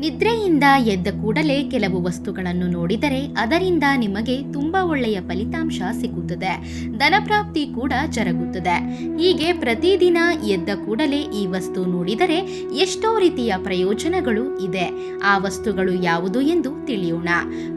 ನಿದ್ರೆಯಿಂದ ಎದ್ದ ಕೂಡಲೇ ಕೆಲವು ವಸ್ತುಗಳನ್ನು ನೋಡಿದರೆ ಅದರಿಂದ ನಿಮಗೆ ತುಂಬಾ ಒಳ್ಳೆಯ ಫಲಿತಾಂಶ ಸಿಗುತ್ತದೆ. ಧನಪ್ರಾಪ್ತಿ ಕೂಡ ಜರುಗುತ್ತದೆ. ಹೀಗೆ ಪ್ರತಿದಿನ ಎದ್ದ ಕೂಡಲೇ ಈ ವಸ್ತು ನೋಡಿದರೆ ಎಷ್ಟೋ ರೀತಿಯ ಪ್ರಯೋಜನಗಳು ಇದೆ. ಆ ವಸ್ತುಗಳು ಯಾವುದು ಎಂದು ತಿಳಿಯೋಣ.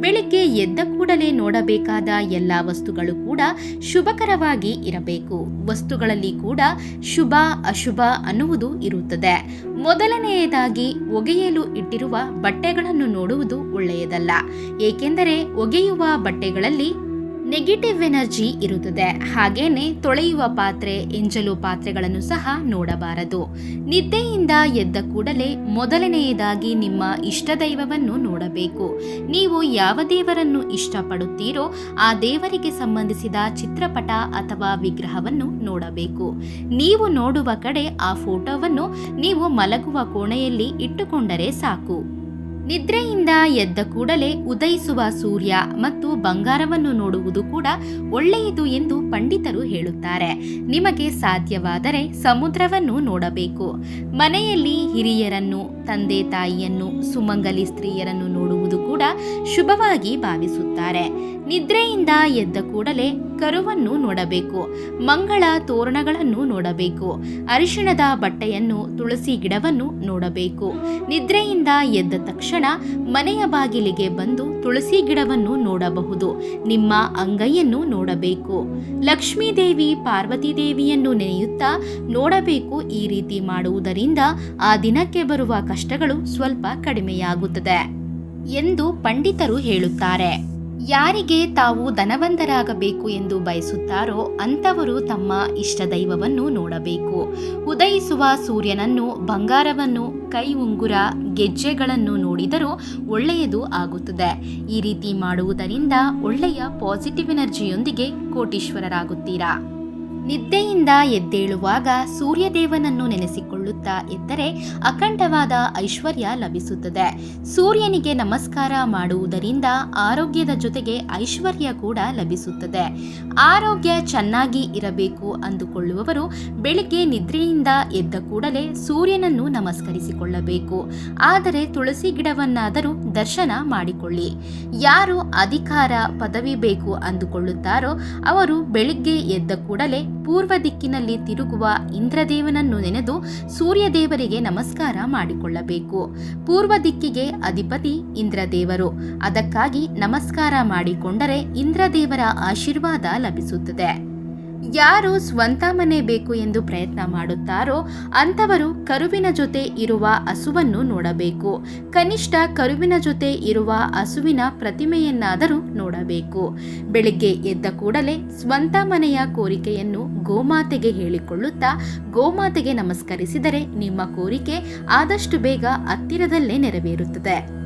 ಬೆಳಿಗ್ಗೆ ಎದ್ದ ಕೂಡಲೇ ನೋಡಬೇಕಾದ ಎಲ್ಲ ವಸ್ತುಗಳು ಕೂಡ ಶುಭಕರವಾಗಿ ಇರಬೇಕು. ವಸ್ತುಗಳಲ್ಲಿ ಕೂಡ ಶುಭ, ಅಶುಭ ಅನ್ನುವುದು ಇರುತ್ತದೆ. ಮೊದಲನೆಯದಾಗಿ ಒಗೆಯಲು ಇಟ್ಟಿರುವ ಬಟ್ಟೆಗಳನ್ನು ನೋಡುವುದು ಒಳ್ಳೆಯದಲ್ಲ. ಏಕೆಂದರೆ ಒಗೆಯುವ ಬಟ್ಟೆಗಳಲ್ಲಿ ನೆಗೆಟಿವ್ ಎನರ್ಜಿ ಇರುತ್ತದೆ. ಹಾಗೇನೆ ತೊಳೆಯುವ ಪಾತ್ರೆ, ಎಂಜಲು ಪಾತ್ರೆಗಳನ್ನು ಸಹ ನೋಡಬಾರದು. ನಿದ್ದೆಯಿಂದ ಎದ್ದ ಕೂಡಲೇ ಮೊದಲನೆಯದಾಗಿ ನಿಮ್ಮ ಇಷ್ಟ ದೈವವನ್ನು ನೋಡಬೇಕು. ನೀವು ಯಾವ ದೇವರನ್ನು ಇಷ್ಟಪಡುತ್ತೀರೋ ಆ ದೇವರಿಗೆ ಸಂಬಂಧಿಸಿದ ಚಿತ್ರಪಟ ಅಥವಾ ವಿಗ್ರಹವನ್ನು ನೋಡಬೇಕು. ನೀವು ನೋಡುವ ಕಡೆ ಆ ಫೋಟೋವನ್ನು ನೀವು ಮಲಗುವ ಕೋಣೆಯಲ್ಲಿ ಇಟ್ಟುಕೊಂಡರೆ ಸಾಕು. ನಿದ್ರೆಯಿಂದ ಎದ್ದ ಕೂಡಲೇ ಉದಯಿಸುವ ಸೂರ್ಯ ಮತ್ತು ಬಂಗಾರವನ್ನು ನೋಡುವುದು ಕೂಡ ಒಳ್ಳೆಯದು ಎಂದು ಪಂಡಿತರು ಹೇಳುತ್ತಾರೆ. ನಿಮಗೆ ಸಾಧ್ಯವಾದರೆ ಸಮುದ್ರವನ್ನು ನೋಡಬೇಕು. ಮನೆಯಲ್ಲಿ ಹಿರಿಯರನ್ನು, ತಂದೆ ತಾಯಿಯನ್ನು, ಸುಮಂಗಲಿ ಸ್ತ್ರೀಯರನ್ನು ನೋಡುವುದು ಕೂಡ ಶುಭವಾಗಿ ಭಾವಿಸುತ್ತಾರೆ. ನಿದ್ರೆಯಿಂದ ಎದ್ದ ಕೂಡಲೇ ಕರುವನ್ನು ನೋಡಬೇಕು. ಮಂಗಳ ತೋರಣಗಳನ್ನು ನೋಡಬೇಕು. ಅರಿಶಿಣದ ಬಟ್ಟೆಯನ್ನು, ತುಳಸಿ ಗಿಡವನ್ನು ನೋಡಬೇಕು. ನಿದ್ರೆಯಿಂದ ಎದ್ದ ತಕ್ಷಣ ಮನೆಯ ಬಾಗಿಲಿಗೆ ಬಂದು ತುಳಸಿ ಗಿಡವನ್ನು ನೋಡಬಹುದು. ನಿಮ್ಮ ಅಂಗೈಯನ್ನು ನೋಡಬೇಕು. ಲಕ್ಷ್ಮೀ ದೇವಿ ಪಾರ್ವತಿ ದೇವಿಯನ್ನು ನೆನೆಯುತ್ತಾ ನೋಡಬೇಕು ಈ ರೀತಿ ಮಾಡುವುದರಿಂದ ಆ ದಿನಕ್ಕೆ ಬರುವ ಕಷ್ಟಗಳು ಸ್ವಲ್ಪ ಕಡಿಮೆಯಾಗುತ್ತದೆ ಎಂದು ಪಂಡಿತರು ಹೇಳುತ್ತಾರೆ. ಯಾರಿಗೆ ತಾವು ಧನವಂತರಾಗಬೇಕು ಎಂದು ಬಯಸುತ್ತಾರೋ ಅಂಥವರು ತಮ್ಮ ಇಷ್ಟ ದೈವವನ್ನು ನೋಡಬೇಕು. ಉದಯಿಸುವ ಸೂರ್ಯನನ್ನು, ಬಂಗಾರವನ್ನು ಕೈ ಉಂಗುರ ಗೆಜ್ಜೆಗಳನ್ನು ನೋಡಿದರೂ ಒಳ್ಳೆಯದು ಆಗುತ್ತದೆ. ಈ ರೀತಿ ಮಾಡುವುದರಿಂದ ಒಳ್ಳೆಯ ಪಾಸಿಟಿವ್ ಎನರ್ಜಿಯೊಂದಿಗೆ ಕೋಟೀಶ್ವರರಾಗುತ್ತೀರಾ? ನಿದ್ದೆಯಿಂದ ಎದ್ದೇಳುವಾಗ ಸೂರ್ಯದೇವನನ್ನು ನೆನೆಸಿಕೊಳ್ಳುತ್ತಾ ಎದ್ದರೆ ಅಖಂಡವಾದ ಐಶ್ವರ್ಯ ಲಭಿಸುತ್ತದೆ. ಸೂರ್ಯನಿಗೆ ನಮಸ್ಕಾರ ಮಾಡುವುದರಿಂದ ಆರೋಗ್ಯದ ಜೊತೆಗೆ ಐಶ್ವರ್ಯ ಕೂಡ ಲಭಿಸುತ್ತದೆ. ಆರೋಗ್ಯ ಚೆನ್ನಾಗಿ ಇರಬೇಕು ಅಂದುಕೊಳ್ಳುವವರು ಬೆಳಿಗ್ಗೆ ನಿದ್ರೆಯಿಂದ ಎದ್ದ ಕೂಡಲೇ ಸೂರ್ಯನನ್ನು ನಮಸ್ಕರಿಸಿಕೊಳ್ಳಬೇಕು. ಆದರೆ ತುಳಸಿ ಗಿಡವನ್ನಾದರೂ ದರ್ಶನ ಮಾಡಿಕೊಳ್ಳಿ. ಯಾರು ಅಧಿಕಾರ ಪದವಿ ಬೇಕು ಅಂದುಕೊಳ್ಳುತ್ತಾರೋ ಅವರು ಬೆಳಿಗ್ಗೆ ಎದ್ದ ಕೂಡಲೇ ಪೂರ್ವ ದಿಕ್ಕಿನಲ್ಲಿ ತಿರುಗುವ ಇಂದ್ರದೇವನನ್ನು ನೆನೆದು ಸೂರ್ಯದೇವರಿಗೆ ನಮಸ್ಕಾರ ಮಾಡಿಕೊಳ್ಳಬೇಕು. ಪೂರ್ವ ದಿಕ್ಕಿಗೆ ಅಧಿಪತಿ ಇಂದ್ರದೇವರು. ಅದಕ್ಕಾಗಿ ನಮಸ್ಕಾರ ಮಾಡಿಕೊಂಡರೆ ಇಂದ್ರದೇವರ ಆಶೀರ್ವಾದ ಲಭಿಸುತ್ತದೆ. ಯಾರು ಸ್ವಂತ ಮನೆ ಬೇಕು ಎಂದು ಪ್ರಯತ್ನ ಮಾಡುತ್ತಾರೋ ಅಂಥವರು ಕರುವಿನ ಜೊತೆ ಇರುವ ಹಸುವನ್ನು ನೋಡಬೇಕು. ಕನಿಷ್ಠ ಕರುವಿನ ಜೊತೆ ಇರುವ ಹಸುವಿನ ಪ್ರತಿಮೆಯನ್ನಾದರೂ ನೋಡಬೇಕು. ಬೆಳಿಗ್ಗೆ ಎದ್ದ ಕೂಡಲೇ ಸ್ವಂತ ಮನೆಯ ಕೋರಿಕೆಯನ್ನು ಗೋಮಾತೆಗೆ ಹೇಳಿಕೊಳ್ಳುತ್ತಾ ಗೋಮಾತೆಗೆ ನಮಸ್ಕರಿಸಿದರೆ ನಿಮ್ಮ ಕೋರಿಕೆ ಆದಷ್ಟು ಬೇಗ ಹತ್ತಿರದಲ್ಲೇ ನೆರವೇರುತ್ತದೆ.